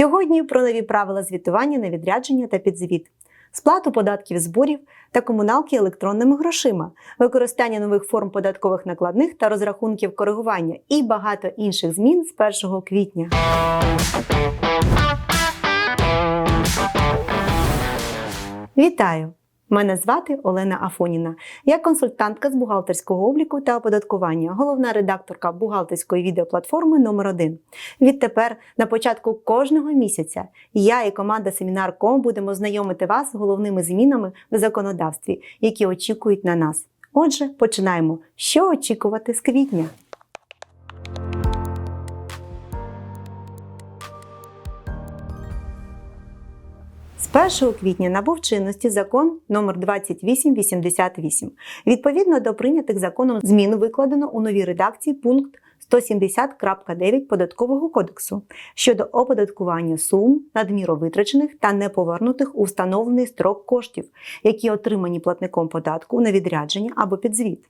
Сьогодні про нові правила звітування на відрядження та підзвіт, сплату податків зборів та комуналки електронними грошима, використання нових форм податкових накладних та розрахунків коригування і багато інших змін з 1 квітня. Вітаю! Мене звати Олена Афоніна. Я консультантка з бухгалтерського обліку та оподаткування, головна редакторка бухгалтерської відеоплатформи номер 1 Відтепер, на початку кожного місяця, я і команда Семінар.ком будемо знайомити вас з головними змінами в законодавстві, які очікують на нас. Отже, починаємо. Що очікувати з квітня? 1 квітня набув чинності закон номер 2888. Відповідно до прийнятих законом змін викладено у новій редакції пункт 170.9 Податкового кодексу щодо оподаткування сум надміро витрачених та неповернутих у встановлений строк коштів, які отримані платником податку на відрядження або підзвіт.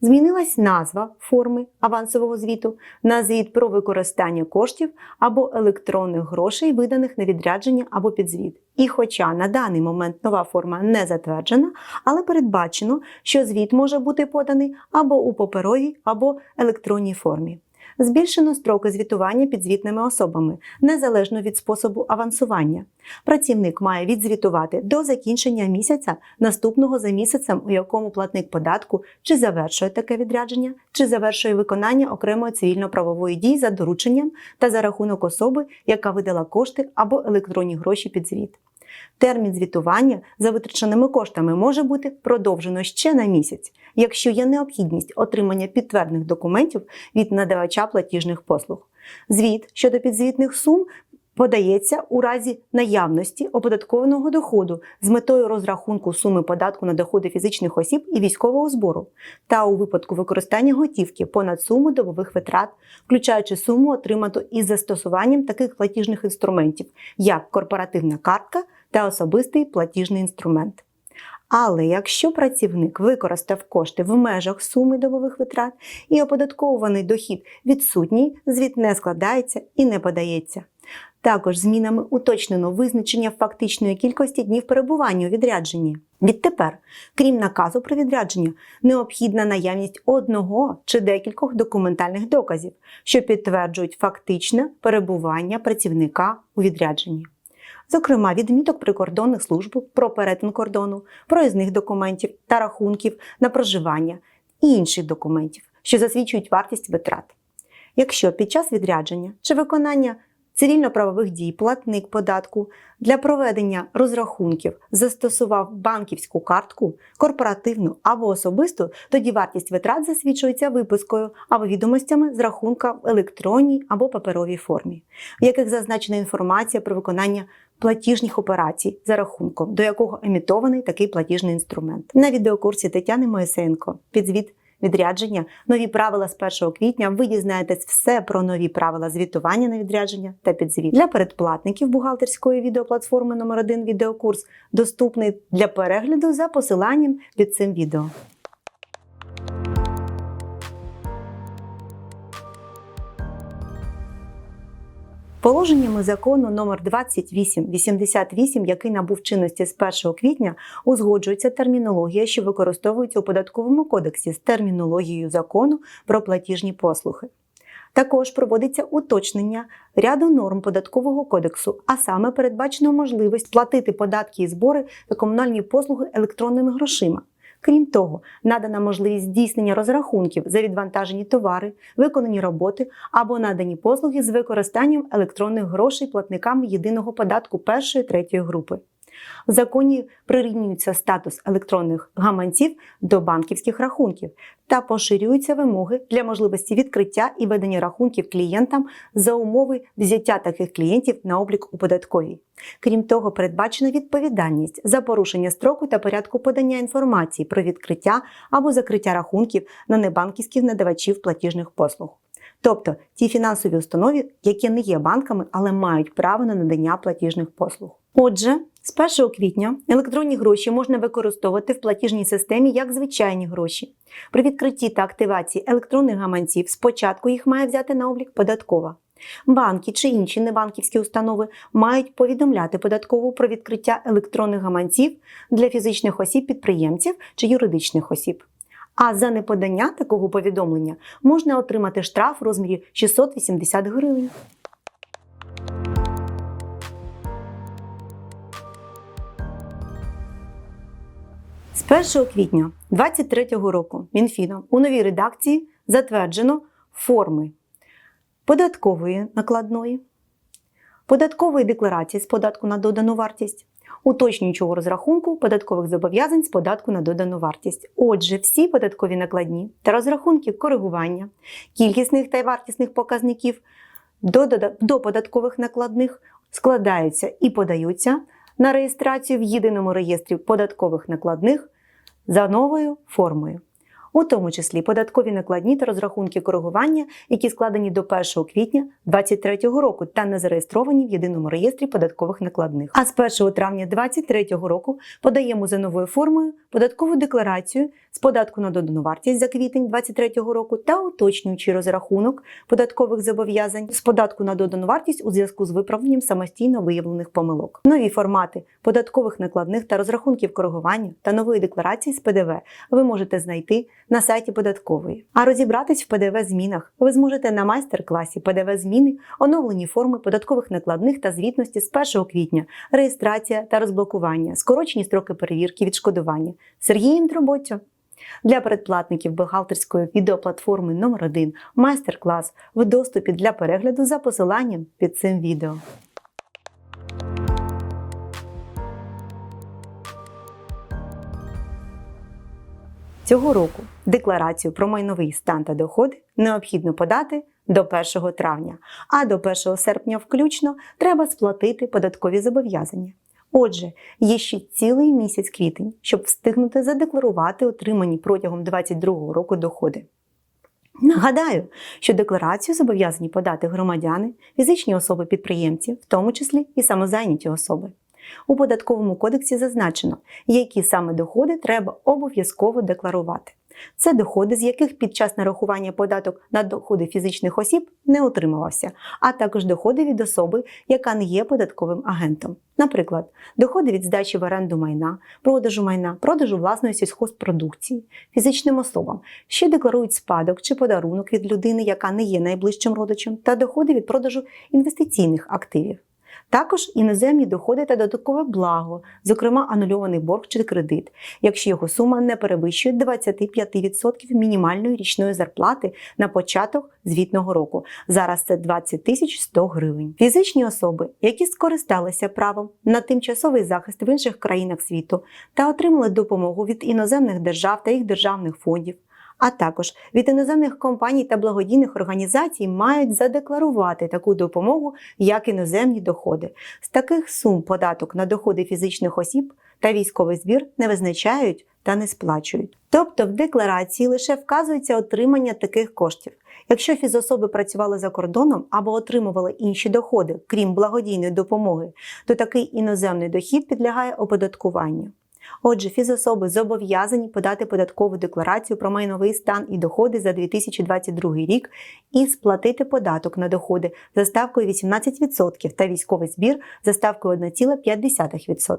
Змінилась назва форми авансового звіту на звіт про використання коштів або електронних грошей, виданих на відрядження або підзвіт. І хоча на даний момент нова форма не затверджена, але передбачено, що звіт може бути поданий або у паперовій, або електронній формі. Збільшено строки звітування підзвітними особами, незалежно від способу авансування. Працівник має відзвітувати до закінчення місяця наступного за місяцем, у якому платник податку чи завершує таке відрядження, чи завершує виконання окремої цивільно-правової дії за дорученням та за рахунок особи, яка видала кошти або електронні гроші під звіт. Термін звітування за витраченими коштами може бути продовжено ще на місяць, якщо є необхідність отримання підтвердних документів від надавача платіжних послуг. Звіт щодо підзвітних сум подається у разі наявності оподаткованого доходу з метою розрахунку суми податку на доходи фізичних осіб і військового збору, та у випадку використання готівки понад суму добових витрат, включаючи суму, отриману із застосуванням таких платіжних інструментів, як корпоративна картка та особистий платіжний інструмент. Але якщо працівник використав кошти в межах суми добових витрат і оподаткований дохід відсутній, звіт не складається і не подається. Також змінами уточнено визначення фактичної кількості днів перебування у відрядженні. Відтепер, крім наказу про відрядження, необхідна наявність одного чи декількох документальних доказів, що підтверджують фактичне перебування працівника у відрядженні зокрема відміток прикордонних служб про перетин кордону, проїзних документів та рахунків на проживання і інших документів, що засвідчують вартість витрат. Якщо під час відрядження чи виконання цивільно-правових дій платник податку для проведення розрахунків застосував банківську картку, корпоративну або особисту, тоді вартість витрат засвідчується випискою або відомостями з рахунка в електронній або паперовій формі, в яких зазначена інформація про виконання платіжних операцій за рахунком, до якого емітований такий платіжний інструмент. На відеокурсі Тетяни Моїсенко підзвіт відрядження, нові правила з 1 квітня. Ви дізнаєтесь все про нові правила звітування на відрядження та підзвіт. Для передплатників бухгалтерської відеоплатформи номер 1 відеокурс доступний для перегляду за посиланням під цим відео. Положеннями закону номер 2888, який набув чинності з 1 квітня, узгоджується термінологія, що використовується у податковому кодексі з термінологією закону про платіжні послуги. Також проводиться уточнення ряду норм податкового кодексу, а саме передбачено можливість платити податки і збори та комунальні послуги електронними грошима. Крім того, надана можливість здійснення розрахунків за відвантажені товари, виконані роботи або надані послуги з використанням електронних грошей платникам єдиного податку першої третьої групи. В законі прирівнюється статус електронних гаманців до банківських рахунків та поширюються вимоги для можливості відкриття і ведення рахунків клієнтам за умови взяття таких клієнтів на облік у податковій. Крім того, передбачена відповідальність за порушення строку та порядку подання інформації про відкриття або закриття рахунків на небанківських надавачів платіжних послуг. Тобто ті фінансові установи, які не є банками, але мають право на надання платіжних послуг. Отже, з 1 квітня електронні гроші можна використовувати в платіжній системі як звичайні гроші. При відкритті та активації електронних гаманців спочатку їх має взяти на облік податкова. Банки чи інші небанківські установи мають повідомляти податкову про відкриття електронних гаманців для фізичних осіб-підприємців чи юридичних осіб. А за неподання такого повідомлення можна отримати штраф у розмірі 680 гривень. З 1 квітня 2023 року Мінфіном у новій редакції затверджено форми податкової накладної, податкової декларації з податку на додану вартість, уточнюючого розрахунку податкових зобов'язань з податку на додану вартість. Отже, всі податкові накладні та розрахунки коригування кількісних та вартісних показників до, до податкових накладних складаються і подаються на реєстрацію в єдиному реєстрі податкових накладних за новою формою. У тому числі податкові накладні та розрахунки коригування, які складені до 1 квітня 2023 року та не зареєстровані в єдиному реєстрі податкових накладних. А з 1 травня 2023 року подаємо за новою формою податкову декларацію з податку на додану вартість за квітень 2023 року та уточнюючий розрахунок податкових зобов'язань з податку на додану вартість у зв'язку з виправленням самостійно виявлених помилок. Нові формати податкових накладних та розрахунків коригування та нової декларації з ПДВ ви можете знайти на сайті податкової. А розібратись в ПДВ змінах ви зможете на майстер-класі ПДВ зміни, оновлені форми податкових накладних та звітності з 1 квітня, реєстрація та розблокування, скорочені строки перевірки відшкодування. Сергієм Дроботьо. Для передплатників бухгалтерської відеоплатформи номер 1 майстер-клас в доступі для перегляду за посиланням під цим відео. Цього року декларацію про майновий стан та доходи необхідно подати до 1 травня, а до 1 серпня включно треба сплатити податкові зобов'язання. Отже, є ще цілий місяць квітень, щоб встигнути задекларувати отримані протягом 2022 року доходи. Нагадаю, що декларацію зобов'язані подати громадяни, фізичні особи-підприємці, в тому числі і самозайняті особи. У податковому кодексі зазначено, які саме доходи треба обов'язково декларувати. Це доходи, з яких під час нарахування податок на доходи фізичних осіб не отримувався, а також доходи від особи, яка не є податковим агентом. Наприклад, доходи від здачі в оренду майна, продажу майна, продажу власної сільхозпродукції, фізичним особам, що декларують спадок чи подарунок від людини, яка не є найближчим родичем, та доходи від продажу інвестиційних активів. Також іноземні доходи та додаткове благо, зокрема анульований борг чи кредит, якщо його сума не перевищує 25% мінімальної річної зарплати на початок звітного року. Зараз це 20 тисяч 100 гривень. Фізичні особи, які скористалися правом на тимчасовий захист в інших країнах світу та отримали допомогу від іноземних держав та їх державних фондів. А також від іноземних компаній та благодійних організацій мають задекларувати таку допомогу як іноземні доходи. З таких сум податок на доходи фізичних осіб та військовий збір не визначають та не сплачують. Тобто в декларації лише вказується отримання таких коштів. Якщо фізособи працювали за кордоном або отримували інші доходи, крім благодійної допомоги, то такий іноземний дохід підлягає оподаткуванню. Отже, фізособи зобов'язані подати податкову декларацію про майновий стан і доходи за 2022 рік і сплатити податок на доходи за ставкою 18% та військовий збір за ставкою 1,5%.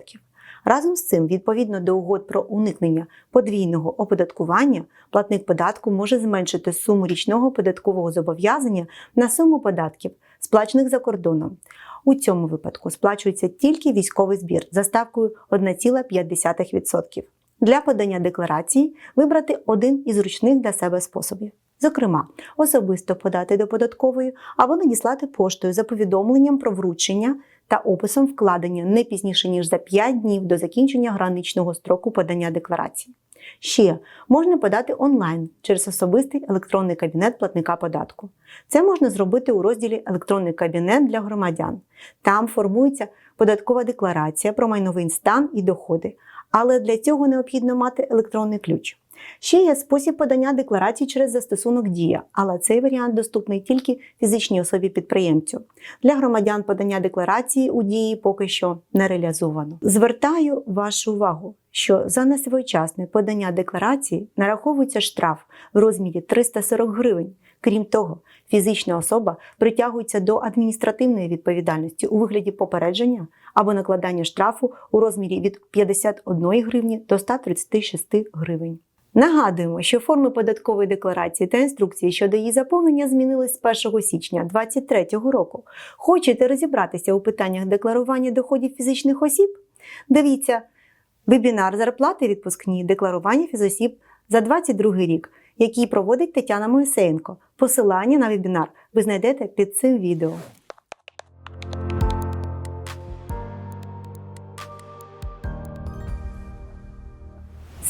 Разом з цим, відповідно до угод про уникнення подвійного оподаткування, платник податку може зменшити суму річного податкового зобов'язання на суму податків, сплачених за кордоном. У цьому випадку сплачується тільки військовий збір за ставкою 1,5%. Для подання декларації вибрати один із зручних для себе способів. Зокрема, особисто подати до податкової або надіслати поштою за повідомленням про вручення та описом вкладення не пізніше ніж за 5 днів до закінчення граничного строку подання декларації. Ще можна подати онлайн через особистий електронний кабінет платника податку. Це можна зробити у розділі Електронний кабінет для громадян. Там формується податкова декларація про майновий стан і доходи, але для цього необхідно мати електронний ключ. Ще є спосіб подання декларації через застосунок Дія, але цей варіант доступний тільки фізичній особі підприємцю. Для громадян подання декларації у дії поки що не реалізовано. Звертаю вашу увагу, що за несвоєчасне подання декларації нараховується штраф в розмірі 340 гривень Крім того, фізична особа притягується до адміністративної відповідальності у вигляді попередження або накладання штрафу у розмірі від 51 гривні до 136 гривень. Нагадуємо, що форми податкової декларації та інструкції щодо її заповнення змінились з 1 січня 2023 року. Хочете розібратися у питаннях декларування доходів фізичних осіб? Дивіться вебінар зарплати відпускні декларування фізосіб за 2022 рік, який проводить Тетяна Моїсеєнко. Посилання на вебінар ви знайдете під цим відео.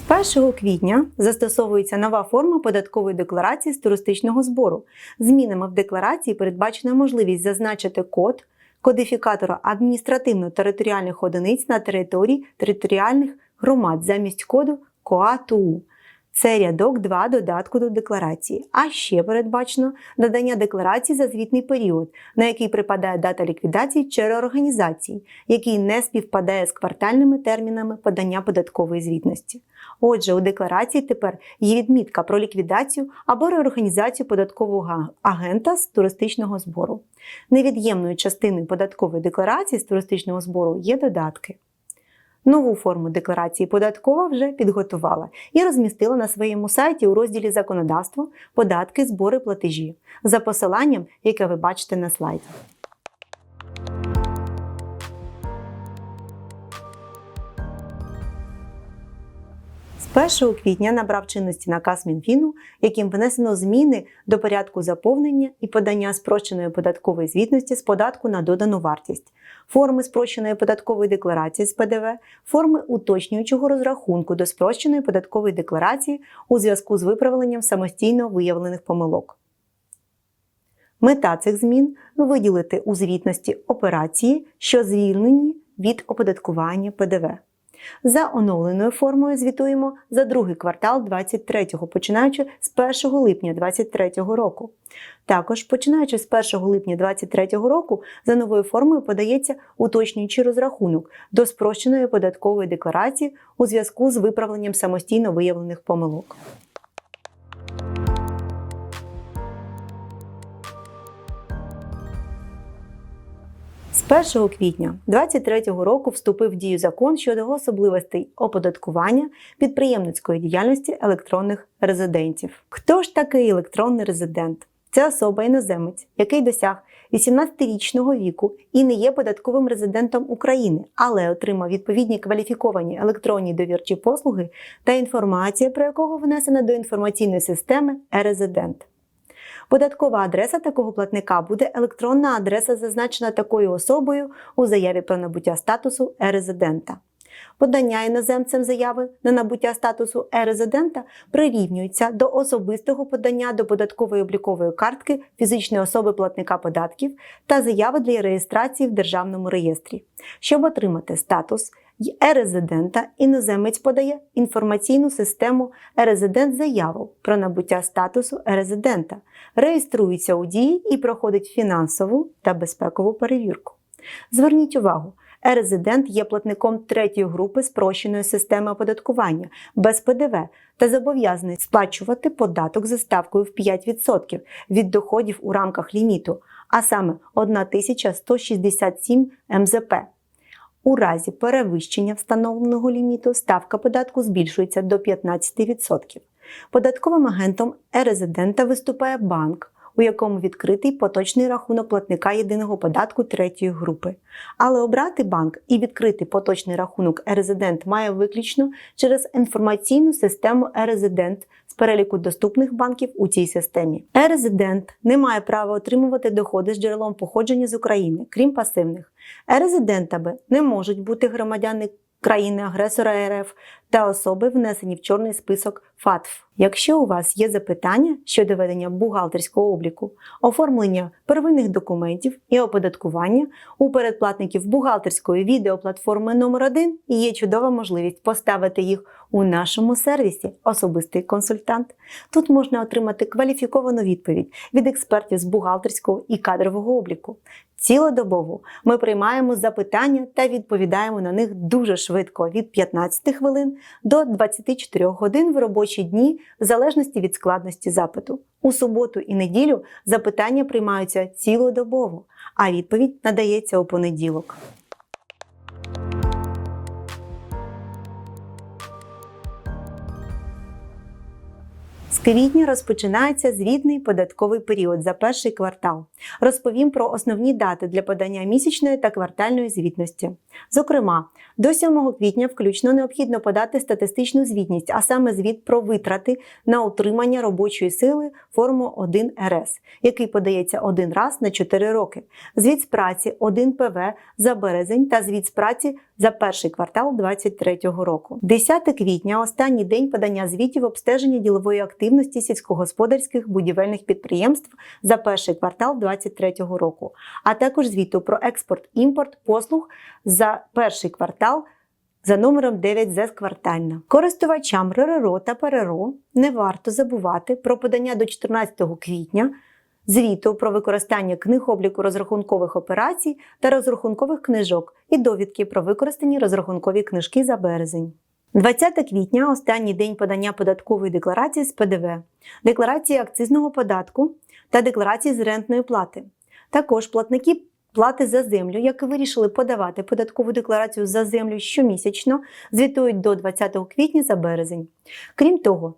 1 квітня застосовується нова форма податкової декларації з туристичного збору. Змінами в декларації передбачена можливість зазначити код кодифікатора адміністративно-територіальних одиниць на території територіальних громад замість коду КОА-ТУ. Це рядок 2 додатку до декларації. А ще передбачено надання декларації за звітний період, на який припадає дата ліквідації чи реорганізації, який не співпадає з квартальними термінами подання податкової звітності. Отже, у декларації тепер є відмітка про ліквідацію або реорганізацію податкового агента з туристичного збору. Невід'ємною частиною податкової декларації з туристичного збору є додатки. Нову форму декларації податкова вже підготувала і розмістила на своєму сайті у розділі Законодавство, податки, збори, платежі за посиланням, яке ви бачите на слайді. З 1 квітня набрав чинності наказ Мінфіну, яким внесено зміни до порядку заповнення і подання спрощеної податкової звітності з податку на додану вартість, форми спрощеної податкової декларації з ПДВ, форми уточнюючого розрахунку до спрощеної податкової декларації у зв'язку з виправленням самостійно виявлених помилок. Мета цих змін виділити у звітності операції, що звільнені від оподаткування ПДВ. За оновленою формою звітуємо за другий квартал 23-го, починаючи з 1 липня 2023 року. Також, починаючи з 1 липня 2023 року, за новою формою подається уточнюючий розрахунок до спрощеної податкової декларації у зв'язку з виправленням самостійно виявлених помилок. З 1 квітня 2023 року вступив в дію закон щодо особливостей оподаткування підприємницької діяльності електронних резидентів. Хто ж такий електронний резидент? Це особа іноземець, який досяг 18-річного віку і не є податковим резидентом України, але отримав відповідні кваліфіковані електронні довірчі послуги та інформація, про якого внесена до інформаційної системи е-резидент. Податкова адреса такого платника буде електронна адреса, зазначена такою особою у заяві про набуття статусу е-резидента. Подання іноземцем заяви на набуття статусу е-резидента прирівнюється до особистого подання до податкової облікової картки фізичної особи платника податків та заяви для реєстрації в Державному реєстрі. Щоб отримати статус е-резидента, іноземець подає інформаційну систему е-резидент заяву про набуття статусу е-резидента, реєструється у дії і проходить фінансову та безпекову перевірку. Зверніть увагу, Е-резидент є платником третьої групи спрощеної системи оподаткування без ПДВ та зобов'язаний сплачувати податок за ставкою в 5% від доходів у рамках ліміту, а саме 1167 МЗП. У разі перевищення встановленого ліміту ставка податку збільшується до 15%. Податковим агентом е-резидента виступає банк, у якому відкритий поточний рахунок платника єдиного податку третьої групи. Але обрати банк і відкрити поточний рахунок е-резидент має виключно через інформаційну систему е-резидент з переліку доступних банків у цій системі. Е-резидент не має права отримувати доходи з джерелом походження з України, крім пасивних. Е-резидентами не можуть бути громадяни країни-агресора РФ та особи, внесені в чорний список ФАТФ. Якщо у вас є запитання щодо ведення бухгалтерського обліку, оформлення первинних документів і оподаткування у передплатників бухгалтерської відеоплатформи номер 1 є чудова можливість поставити їх у нашому сервісі Особистий консультант. Тут можна отримати кваліфіковану відповідь від експертів з бухгалтерського і кадрового обліку. Цілодобово ми приймаємо запитання та відповідаємо на них дуже швидко від 15 хвилин до 24 годин в робочі дні в залежності від складності запиту. У суботу і неділю запитання приймаються цілодобово, а відповідь надається у понеділок. З квітня розпочинається звітний податковий період за перший квартал. Розповім про основні дати для подання місячної та квартальної звітності. Зокрема, до 7 квітня включно необхідно подати статистичну звітність, а саме звіт про витрати на утримання робочої сили форму 1 РС, який подається один раз на 4 роки. Звіт з праці 1 ПВ за березень та звіт з праці за перший квартал 2023 року. 10 квітня останній день подання звітів обстеження ділової активності сільськогосподарських будівельних підприємств за перший квартал 2023 року, а також звіту про експорт-імпорт послуг за перший квартал. За номером 9 ЗЕС квартальна. Користувачам РРО та ПРРО не варто забувати про подання до 14 квітня звіту про використання книг обліку розрахункових операцій та розрахункових книжок і довідки про використані розрахункові книжки за березень. 20 квітня останній день подання податкової декларації з ПДВ, декларації акцизного податку та декларації з рентної плати. Також платники плати за землю, які вирішили подавати податкову декларацію за землю щомісячно, звітують до 20 квітня за березень. Крім того,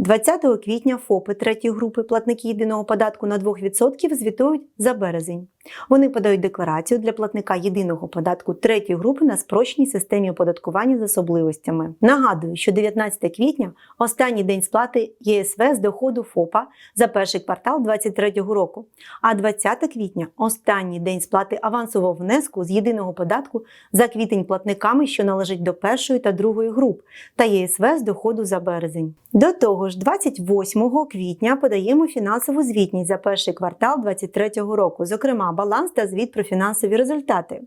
20 квітня ФОПи третьої групи платники єдиного податку на 2% звітують за березень. Вони подають декларацію для платника єдиного податку третьої групи на спрощеній системі оподаткування з особливостями. Нагадую, що 19 квітня останній день сплати ЄСВ з доходу ФОПа за перший квартал 2023 року, а 20 квітня останній день сплати авансового внеску з єдиного податку за квітень платниками, що належить до першої та другої груп, та ЄСВ з доходу за березень. До того ж, 28 квітня подаємо фінансову звітність за перший квартал 2023 року, зокрема баланс та звіт про фінансові результати,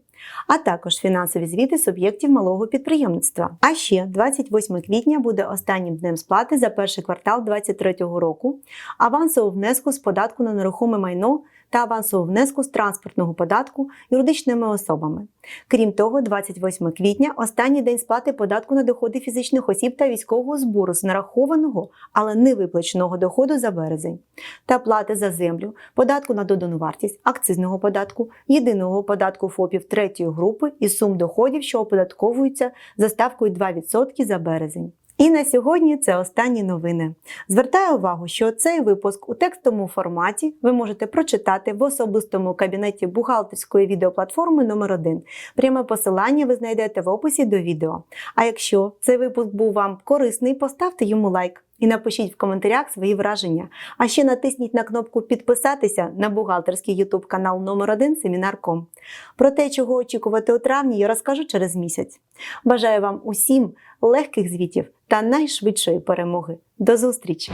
а також фінансові звіти суб'єктів малого підприємництва. А ще 28 квітня буде останнім днем сплати за перший квартал 2023 року, авансового внеску з податку на нерухоме майно та авансового внеску з транспортного податку юридичними особами. Крім того, 28 квітня останній день сплати податку на доходи фізичних осіб та військового збору з нарахованого, але не виплаченого доходу за березень, та плати за землю, податку на додану вартість, акцизного податку, єдиного податку ФОПів третьої групи і сум доходів, що оподатковуються за ставкою 2% за березень. І на сьогодні це останні новини. Звертаю увагу, що цей випуск у текстовому форматі ви можете прочитати в особистому кабінеті бухгалтерської відеоплатформи номер 1 Пряме посилання ви знайдете в описі до відео. А якщо цей випуск був вам корисний, поставте йому лайк. І напишіть в коментарях свої враження. А ще натисніть на кнопку Підписатися на бухгалтерський YouTube канал номер 1 Семінар.ком. Про те, чого очікувати у травні, я розкажу через місяць. Бажаю вам усім легких звітів та найшвидшої перемоги. До зустрічі!